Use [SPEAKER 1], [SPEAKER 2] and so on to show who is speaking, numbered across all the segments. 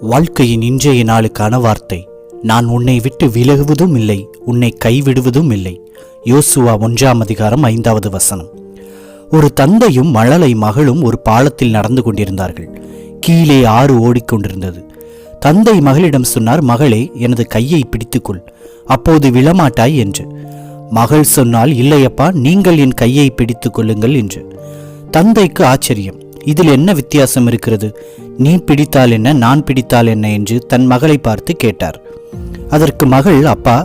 [SPEAKER 1] வாழ்க்கையின் இன்றைய நாளுக்கான வார்த்தை. நான் உன்னை விட்டு விலகுவதும் இல்லை உன்னை கைவிடுவதும் இல்லை. யோசுவா ஒன்றாம் அதிகாரம் ஐந்தாவது வசனம். ஒரு தந்தையும் மழலை மகளும் ஒரு பாலத்தில் நடந்து கொண்டிருந்தார்கள். கீழே ஆறு ஓடிக்கொண்டிருந்தது. தந்தை மகளிடம் சொன்னார் மகளே எனது கையை பிடித்துக்கொள். அப்போது விழமாட்டாய் என்று. மகள் சொன்னால் இல்லையப்பா நீங்கள் என் கையை பிடித்துக் கொள்ளுங்கள் என்று. தந்தைக்கு ஆச்சரியம். இதில் என்ன வித்தியாசம் இருக்கிறது? நீ பிடித்தால் என்ன நான் பிடித்தால் என்ன என்று தன் மகளை பார்த்து கேட்டார். அதற்கு மகள் அப்பா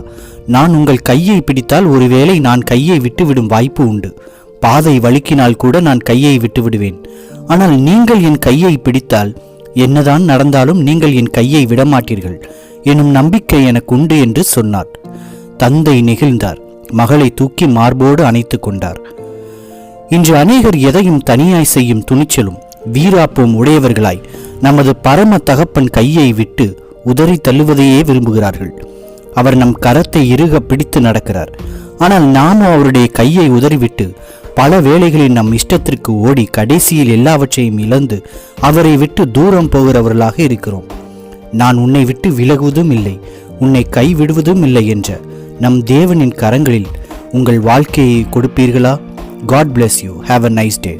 [SPEAKER 1] நான் உங்கள் கையை பிடித்தால் ஒருவேளை நான் கையை விட்டுவிடும் வாய்ப்பு உண்டு. பாதை வழுக்கினால் கூட நான் கையை விட்டு விடுவேன். ஆனால் நீங்கள் என் கையை பிடித்தால் என்னதான் நடந்தாலும் நீங்கள் என் கையை விடமாட்டீர்கள். எனும் நம்பிக்கை எனக்கு உண்டு என்று சொன்னார். தந்தை நெகிழ்ந்தார். மகளை தூக்கி மார்போடு அணைத்துக் கொண்டார். இன்று அநேகர் எதையும் தனியாய் செய்யும் துணிச்சலும் வீராப்பும் உடையவர்களாய் நமது பரம தகப்பன் கையை விட்டு உதறி தள்ளுவதையே விரும்புகிறார்கள். அவர் நம் கரத்தை இறுக பிடித்து நடக்கிறார். ஆனால் நாமும் அவருடைய கையை உதறிவிட்டு பல வேளைகளில் நம் இஷ்டத்திற்கு ஓடி கடைசியில் எல்லாவற்றையும் இழந்து அவரை விட்டு தூரம் போகிறவர்களாக இருக்கிறோம். நான் உன்னை விட்டு விலகுவதும் இல்லை உன்னை கைவிடுவதும் இல்லை என்ற நம் தேவனின் கரங்களில் உங்கள் வாழ்க்கையை கொடுப்பீர்களா? God bless you have a nice day